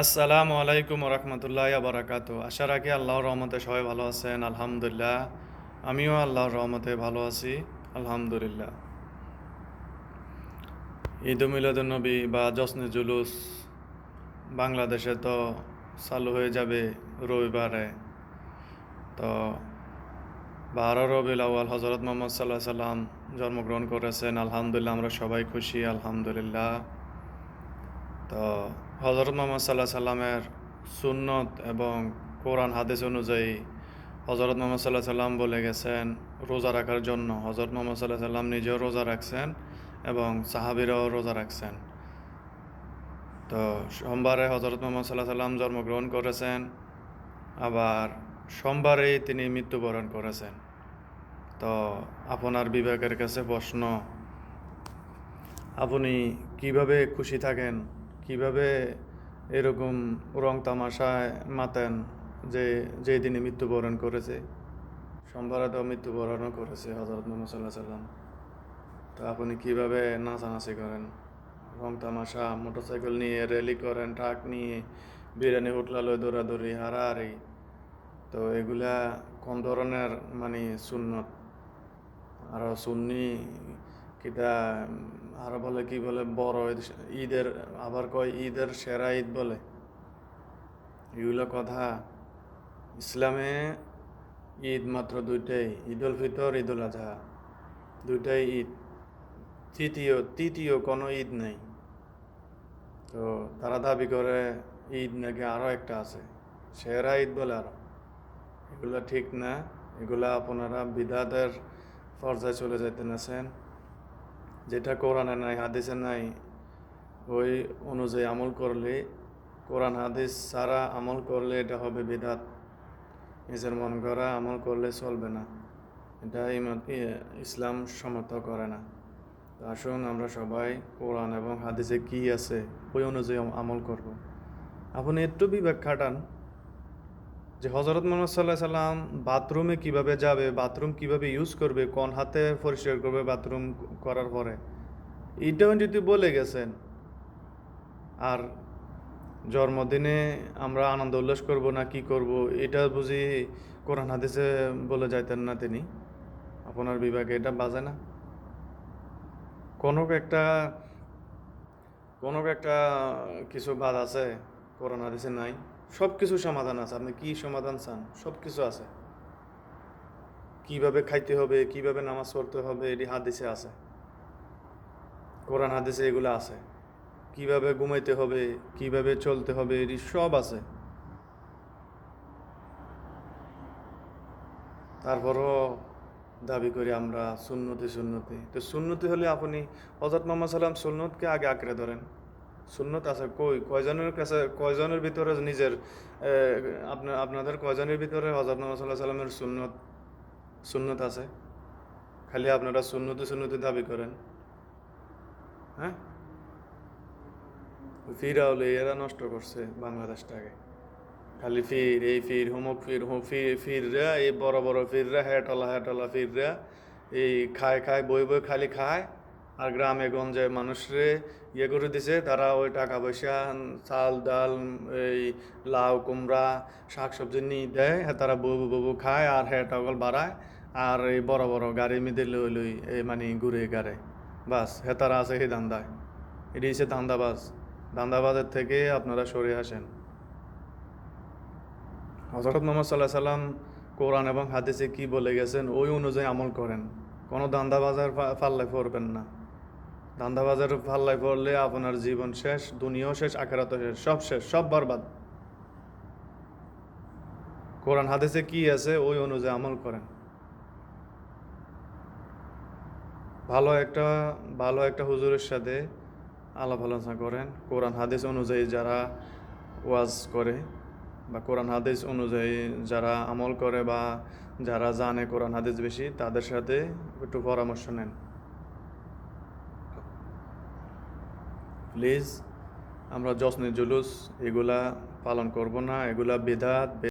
আসসালামু আলাইকুম রহমতুল্লাহ বারাকাত আশা রাখি আল্লাহর রহমতে সবাই ভালো আছেন, আলহামদুলিল্লাহ। আমিও আল্লাহর রহমতে ভালো আছি, আলহামদুলিল্লাহ। ঈদ নবী বা জশ্নে জুলুস বাংলাদেশে তো চালু হয়ে যাবে রবিবারে। তো বারো রবিল আউ্য়াল হজরত মোহাম্মদ সাল্লাহ সাল্লাম জন্মগ্রহণ করেছেন, আলহামদুলিল্লাহ, আমরা সবাই খুশি, আলহামদুলিল্লাহ। তো হজরত মোহাম্মদ সাল্লাহ সাল্লামের সুন্নত এবং কোরআন হাদিস অনুযায়ী হজরত মোহাম্মদ সাল্লাহ সাল্লাম বলে গেছেন, রোজা রাখার জন্য। হজরত মোহাম্মদ সাল্লাহ সাল্লাম নিজেও রোজা রাখছেন এবং সাহাবিরাও রোজা রাখছেন। তো সোমবারে হজরত মোহাম্মদ সাল্লাহ সাল্লাম জন্মগ্রহণ করেছেন, আবার সোমবারেই তিনি মৃত্যুবরণ করেছেন। তো আপনার বিবেকের কাছে প্রশ্ন, আপনি কীভাবে খুশি থাকেন? কীভাবে এরকম রং তামাশায় মাতেন যে যেই দিনে মৃত্যুবরণ করেছে? সোমবারে তো মৃত্যুবরণও করেছে হজরত মোহাম্মদ সাল্লাহ সাল্লাম তো আপনি কীভাবে নাচানাচি করেন? রং তামাশা, মোটরসাইকেল নিয়ে র্যালি করেন, ট্রাক নিয়ে, বিরিয়ানি হোটলালয় দৌড়াদৌড়ি, হারাহারি। তো এগুলা কোন ধরনের মানে সুন্নত? আর সুন্নি কিটা আর বলে কি বলে, বড় ঈদের, আবার কয় ঈদের সেরা ঈদ বলে। এগুলো কথা ইসলামে ঈদ মাত্র দুইটাই ঈদ উল ফিতর ঈদ উল আজহা। দুইটাই ঈদ। তৃতীয় তৃতীয় কোনো ঈদ নেই। তো তারা দাবি করে ঈদ নাকি আরও একটা আছে। সেরা ঈদ বলে আরও। এগুলো ঠিক না। এগুলা আপনারা বিদাতের পর্যায়ে চলে যেতে নেছেন যেটা কোরআনে নাই, হাদিসে নাই, ওই অনুযায়ী আমল করলে, কোরআন, হাদিস ছাড়া আমল করলে এটা হবে বিদাত। নিজের মন করা আমল করলে চলবে না। এটা ইসলাম সমর্থ করে না। আসুন আমরা সবাই কোরআন এবং হাদিসে কি আছে, ওই অনুযায়ী আমল করব। আপনি একটু বিবেক খাটান। যে হজরত মোহাম্মদ সাল্লাহ সাল্লাম বাথরুমে কীভাবে যাবে, বাথরুম কীভাবে ইউজ করবে, কোন হাতে পরিষ্কার করবে বাথরুম করার পরে এইটাও যদি বলে গেছেন, আর জন্মদিনে আমরা আনন্দ উল্লাস করব না, কি করব, এটা বুঝি কোরআন হাদিসে বলে যাইতেন না তিনি। আপনার বিভাগে এটা বাজে না? কোনো একটা কোনো একটা কিছু বাদ আছে, কোরআন হাদিসে নাই? সব কিছু সমাধান আছে। আপনি কি সমাধান চান? সব কিছু আছে। কীভাবে খাইতে হবে, কীভাবে নামাজ পড়তে হবে, এটি হাদিসে আছে। কোরআন হাদিসে এগুলো আছে। কীভাবে ঘুমাইতে হবে, কীভাবে চলতে হবে, এটি সব আছে। তারপরও দাবি করি আমরা সুন্নতি সুন্নতি। তো সুন্নতি হলে আপনি হজরত মোহাম্মদ সাল্লাম সুন্নতকে আগে আঁকড়ে ধরেন। সুন্নত আছে, কই? কয়জনের কাছে, কয়জনের ভিতরে নিজের আপনার, আপনাদের কয়জনের ভিতরে হজরত মোহাম্মদ সাল্লাহ সাল্লামের সুন্নত সুন্নত আছে? খালি আপনারা সুন্নতি সুন্নতি দাবি করেন। হ্যাঁ? ফিরাওলে এরা নষ্ট করছে বাংলাদেশটাকে। খালি ফির, এই ফির, হুমক ফির হুম ফির, ফিররা, এই বড় বড় ফিররা হ্যাটলা হ্যাটলা ফিররা, এই খায় খায়, বই বই খালি খায় আর গ্রামে গঞ্জে মানুষরে ইয়ে করে দিছে। তারা ওই টাকা পয়সা, চাল, ডাল, এই লাউ, কুমড়া শাক সবজি নিয়ে দেয়। হ্যাঁ তারা বউ বউ খায় আর হ্যাঁ টগল বাড়ায়। আর এই বড় বড় গাড়ি মিদে লই লই এই মানে ঘুরে গাড়ে। বাস হ্যাঁ তারা আছে সেই ধান্দায়। এটি হচ্ছে ধান্দাবাজ। ধান্দাবাজের থেকে আপনারা সরে আসেন। হজরত মোহাম্মদ সাল্লাহ সাল্লাম কোরআন এবং হাদিসে কি বলে গেছেন, ওই অনুযায়ী আমল করেন। কোনো দান্দাবাজার পাল্লায় পড়বেন না। দান্দাবাজার পাল্লায় পড়লে আপনার জীবন শেষ, দুনিয়াও শেষ আখেরাত শেষ, সব শেষ, সব বরবাদ। কোরআন হাদিসে কি আছে? ওই অনুযায়ী আমল করেন। ভালো একটা ভালো একটা হুজুরের সাথে আলাপ আলোচনা করেন। কোরআন হাদিস অনুযায়ী যারা ওয়াজ করে বা কোরআন হাদিস অনুযায়ী যারা আমল করে বা যারা জানে কোরআন হাদিস বেশি, তাদের সাথে একটু পরামর্শ নেন। প্লিজ আমরা যশ্নে জুলুস এগুলা পালন করব না এগুলা বেদাত